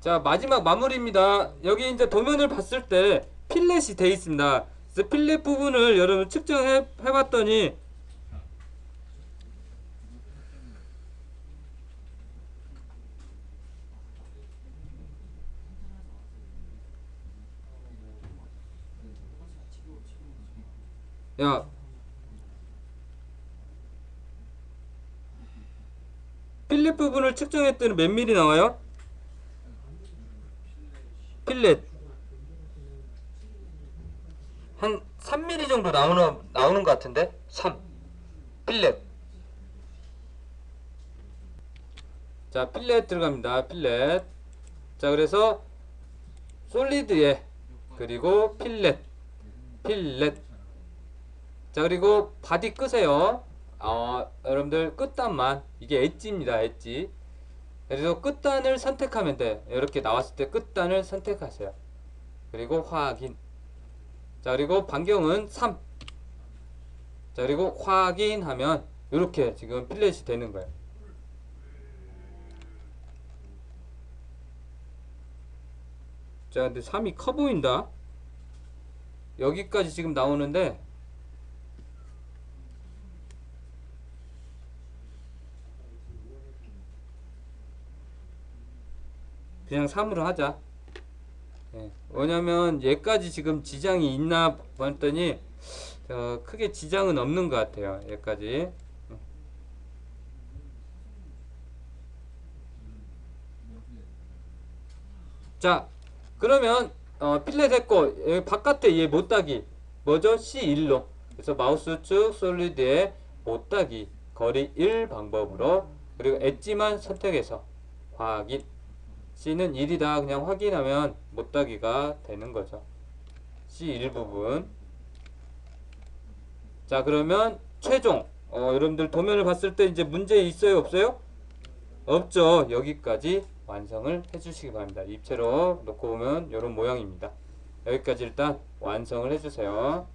자 마지막 마무리입니다. 여기 이제 도면을 봤을 때 필렛이 돼 있습니다. 그래서 필렛 부분을 여러분 측정해 해봤더니 야 필렛 부분을 측정했더니 몇 미리 나와요? 필렛. 한 3mm 정도 나오는 나오는 것 같은데? 3 필렛. 자 필렛 들어갑니다. 필렛. 자 그래서 솔리드에 그리고 필렛. 필렛. 자 그리고 바디 끄세요. 어, 여러분들 끝단만. 이게 엣지입니다 엣지 그래서 끝단을 선택하면 돼. 이렇게 나왔을 때 끝단을 선택하세요. 그리고 확인. 자 그리고 반경은 3자 그리고 확인하면 이렇게 지금 필렛이 되는 거예요. 자 근데 3이 커 보인다. 여기까지 지금 나오는데 그냥 3으로 하자. 예, 왜냐면 얘까지 지금 지장이 있나 봤더니 어, 크게 지장은 없는 것 같아요 얘까지. 자 그러면 어, 필렛 했고 바깥에 얘 못따기. 뭐죠? C1로. 그래서 마우스 우측 솔리드에 못따기. 거리 1 방법으로. 그리고 엣지만 선택해서. 확인 C는 1이다. 그냥 확인하면 못따기가 되는 거죠. C1 부분. 자 그러면 최종. 어, 여러분들 도면을 봤을 때 이제 문제 있어요? 없어요? 없죠. 여기까지 완성을 해주시기 바랍니다. 입체로 놓고 보면 이런 모양입니다. 여기까지 일단 완성을 해주세요